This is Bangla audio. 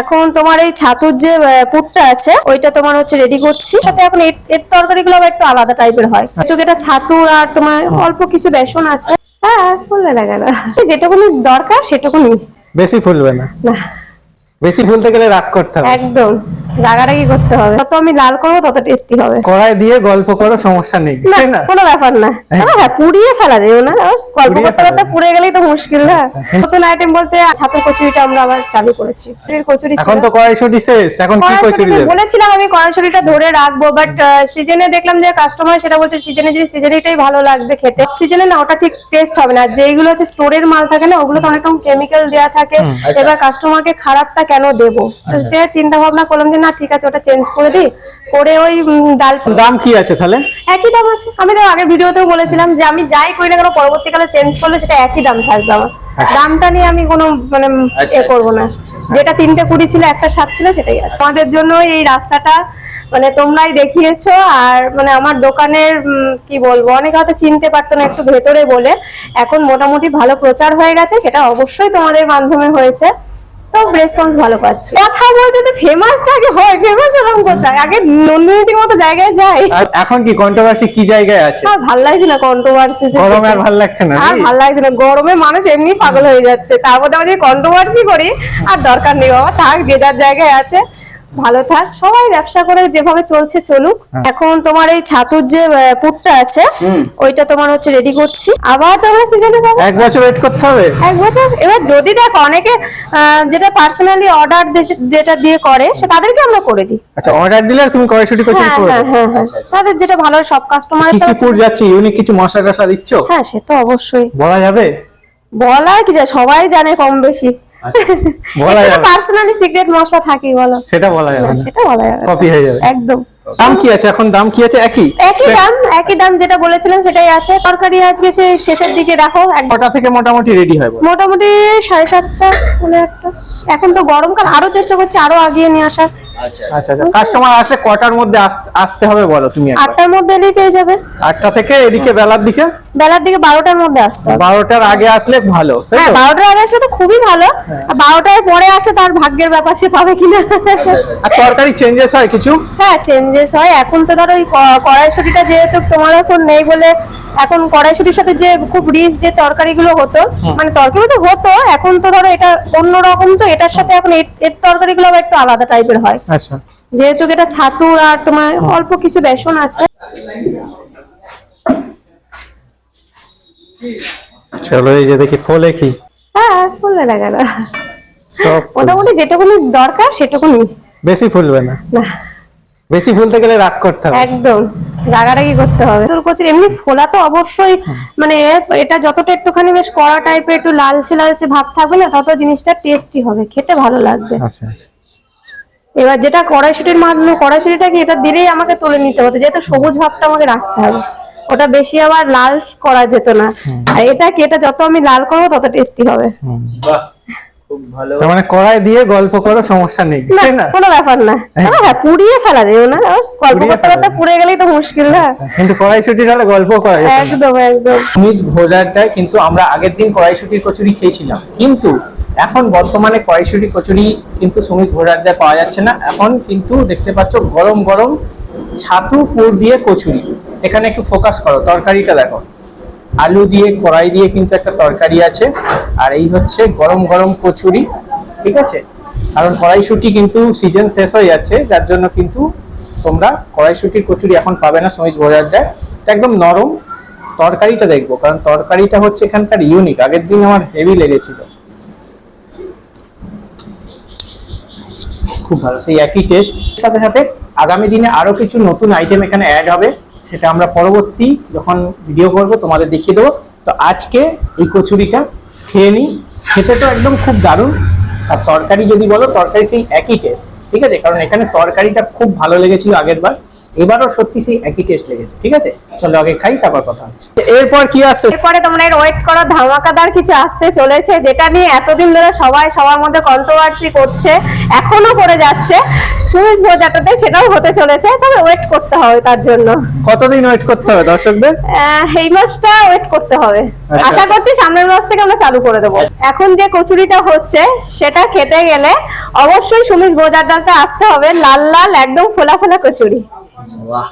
এখন তোমার এই ছাতুর যে পুটটা পুরটা আছে ওইটা তোমার হচ্ছে রেডি করছি। সাথে এখন এর এর তরকারিগুলো আবার একটু আলাদা টাইপের হয়। একটু এটা ছাতুর আর তোমার অল্প কিছু বেসন আছে। হ্যাঁ ফুলবে না কেন যেটুকুনি দরকার সেটুকুনি। বেশি ফুলবে না। না। বেশি ফুলতে গেলে রাগ করতে হবে। একদম রাগারাগি করতে হবে। যত আমি লাল করব তত টেস্টি হবে। কড়াই দিয়ে গল্প করো সমস্যা নেই তাই না? কোনো ব্যাপার না। হ্যাঁ। হ্যাঁ পুড়িয়ে ফেলা যাবে না গল্প করতে করতে পুড়ে গেলেই তো মুশকিল না আচ্ছা। নতুন আইটেম বলতে ছাতুর কচুরিটা আমরা আবার চালু করেছি। কচুরি এখন তো কড়াইশুটি শেষ এখন কি কচুরি দেবে? বলেছিলাম আমি কড়াইশুটিটা ধরে রাখব বাট সিজনে দেখলাম যে কাস্টমার সেটা বলছে সিজনে যদি সিজনেটাই ভালো লাগবে খেতে। সিজনে না ওটা ঠিক টেস্ট হবে না। যেইগুলো হচ্ছে স্টোরের মাল থাকে না ওগুলো তো অনেক রকম কেমিক্যাল দেওয়া থাকে। এবার কাস্টমারকে খারাপটা কেন দেবো? যে চিন্তা ভাবনা করলাম যে না ঠিক আছে ওটা চেঞ্জ করে দিই। করে ওই ডাল দাম কি আছে তাহলে? একই দাম আছে। আমি তো আগের ভিডিওতেও বলেছিলাম যে আমি যাই করি না কেন পরবর্তীকালে চেঞ্জ করলে সেটা একই দাম থাকবে আমার। দামটা নিয়ে আমি কোনো মানে এ করব না। যেটা তিনটে কুড়ি ছিল একটা সাত ছিল সেটাই আছে। আমাদের জন্য এই রাস্তাটা মানে তোমরাই দেখিয়েছো। আর মানে আমার দোকানের কি বলব অনেকে হয়তো চিনতে পারতো না একটু ভেতরে বলে। এখন মোটামুটি ভালো প্রচার হয়ে গেছে সেটা অবশ্যই তোমাদের মাধ্যমে হয়েছে। তো রেসপন্স ভালো পাচ্ছি কথা বলছে তো ফেমাসটা আগে হয় ফেমাস এরকম কোথায়? আগে নন্দিনীদের মতো জায়গায় যাই। এখন কি কন্ট্রোভার্সি কি জায়গায় আছে? আর ভালো লাগছে না কন্ট্রোভার্সি গরমে আর ভালো লাগছে না আর ভালো লাগছে না। গরমে মানুষ এমনি পাগল হয়ে যাচ্ছে। তারপর মধ্যে যদি কন্ট্রোভার্সি করি আর দরকার নেই বাবা থাক যে যার জায়গায় আছে ভালো থাক। সবাই ব্যবসা করে যেভাবে চলছে চলুক। হ্যাঁ। এখন তোমার এই ছাতুর যে পুটটা আছে ওইটা তোমার হচ্ছে রেডি করছি। আবার তোমরা সিজনে পাবো এক বছর ওয়েট করতে হবে? এক বছর? এবার যদি দেখো অনেকে যেটা পার্সোনালি অর্ডার যেটা দিয়ে করে সে তাদেরকে আমরা করে দিই। আচ্ছা অর্ডার দিলে তুমি কড়াইশুটি কচুরি হ্যাঁ করে হ্যাঁ? হ্যাঁ হ্যাঁ। তাদের যেটা ভালো সব কাস্টমার কি কি ফুড যাচ্ছে? ইউনিক কিছু মশলা টশলা দিচ্ছ? হ্যাঁ সে তো অবশ্যই। বলা যাবে? বলার কি যায়? সবাই জানে কম বেশি। বলা যাবে পার্সোনালি সিক্রেট মশলা থাকি বলো। সেটা বলা যাবে সেটা বলা যাবে কপি হয়ে যাবে। একদম। দাম কি আছে? এখন দাম কি আছে? একই? একই দাম একই দাম যেটা বলেছিলাম সেটাই আছে। তরকারি আজকে সে শেষের দিকে রাখো কটা থেকে মোটামুটি রেডি হয়? মোটামুটি সাড়ে সাতটা পনেরো একটা এখন তো গরমকাল আরও চেষ্টা করছি আরও আগিয়ে নিয়ে আসার। আচ্ছা আচ্ছা। কাস্টমার আসলে কটার মধ্যে আসতে হবে বলো তুমি আটটার মধ্যে এলেই পেয়ে যাবে। আটটা থেকে এদিকে বেলার দিকে? বেলার দিকে বারোটার মধ্যে আসতে হবে। বারোটার আগে আসলে ভালো হ্যাঁ বারোটার আগে আসলে তো খুবই ভালো। আর বারোটার পরে আসলে তার ভাগ্যের ব্যাপার সে পাবে কিনা। আর তরকারি চেঞ্জেস হয় কিছু? হ্যাঁ চেঞ্জেস হয়। এখন তো ধরো ওই কড়াইশুটিটা যেহেতু তোমার এখন নেই বলে এখন কড়াইশুটির সাথে যে খুব রিচ যে তরকারিগুলো হতো মানে তরকারি তো হতো এখন তো ধরো এটা অন্যরকম তো এটার সাথে এখন এর তরকারিগুলো আবার একটু আলাদা টাইপের হয়। আচ্ছা। যেহেতু এটা ছাতুর আর তোমার অল্প কিছু বেসন আছে। চলো এই যে দেখি ফলে কি। হ্যাঁ বললে না কেন? মোটামুটি যেটুকুনি দরকার সেটুকুনি। বেশি ফুলবে না। না। বেশি ফুলতে গেলে রাগ করতে হবে। একদম রাগারাগি করতে হবে। তোর কচুরি এমনি ফোলা তো অবশ্যই মানে এটা যতটা একটুখানি বেশ কড়া টাইপের একটু লালচে লালচে ভাব থাকবে না তত জিনিসটা টেস্টি হবে খেতে ভালো লাগবে। আচ্ছা আচ্ছা। এবার যেটা কড়াইশুটির মাধ্যমে কড়াইশুটিটা কি এটা দিলেই আমাকে তুলে নিতে হতো যেহেতু সবুজ ভাবটা আমাকে রাখতে হবে। ওটা বেশি আবার লাল করা যেত না। আর এটা কি এটা যত আমি লাল করব তত টেস্টি হবে। বাহ। খুব ভালো মানে কড়াই দিয়ে গল্প করো সমস্যা নেই তাই না? কোনো ব্যাপার না। হ্যাঁ। পুড়িয়ে ফেলা যাবে না গল্প করতে করতে পুড়ে গেলেই তো মুশকিল না? কিন্তু কড়াইশুটি হলে গল্প করা না। একদম একদম। মিস কিন্তু আমরা আগের দিন কড়াইশুটির কচুরি খেয়েছিলাম। কিন্তু এখন বর্তমানে কড়াইশুটি কচুরি কিন্তু সুমিস ভোজারটায় পাওয়া যাচ্ছে না। এখন কিন্তু দেখতে পাচ্ছ গরম গরম ছাতু পুর দিয়ে কচুরি। এখানে একটু ফোকাস করো তরকারিটা দেখো। আলু দিয়ে, কড়াই দিয়ে কিন্তু একটা তরকারি আছে। আর এই হচ্ছে গরম গরম কচুরি, ঠিক আছে? কারণ কড়াইশুটি কিন্তু সিজন শেষ হয়ে যাচ্ছে, যার জন্য কিন্তু তোমরা কড়াইশুটির কচুরি এখন পাবে না সমিজ ভোজারটায় এটা একদম নরম তরকারিটা দেখব, কারণ তরকারিটা হচ্ছে এখানকার ইউনিক আগের দিন আমার হেভি লেগেছিল। খুব ভালো, সেই একই টেস্ট সাথে সাথে আগামী দিনে আরও কিছু নতুন আইটেম এখানে অ্যাড হবে। সেটা আমরা পরবর্তী যখন ভিডিও করব, তোমাদের দেখিয়ে দেবো। তো আজকে এই কচুরিটা খেয়ে নিই। খেতে তো একদম খুব দারুণ। আর তরকারি যদি বলো, তরকারি সেই একই টেস্ট ঠিক আছে? কারণ এখানে তরকারিটা খুব ভালো লেগেছিল আগের বার এবারও সত্যি সেই একই টেস্ট লেগেছে, ঠিক আছে? চলো আগে খাই, তারপর কথা হচ্ছে। এরপর কি আসছে? এরপরে তোমরা এর ওয়েট করো, ধামাকাদার কিছু আসতে চলেছে, যেটা নিয়ে এতদিন ধরে সবাই সবার মধ্যে কন্ট্রোভার্সি করছে, এখনও করে যাচ্ছে। সুমিস ভোজাটাতে সেটাও হতে চলেছে তবে ওয়েট করতে হবে তার জন্য। কতদিন ওয়েট করতে হবে দর্শকদের? এই মাসটা ওয়েট করতে হবে। আচ্ছা, আশা আচ্ছা। করছি সামনের মাস থেকে আমরা চালু করে দেবো। এখন যে কচুরিটা হচ্ছে সেটা খেতে গেলে অবশ্যই সুমিস বোজার ডালতে আসতে হবে লাল লাল একদম ফোলা ফোলা কচুরি। বাহ।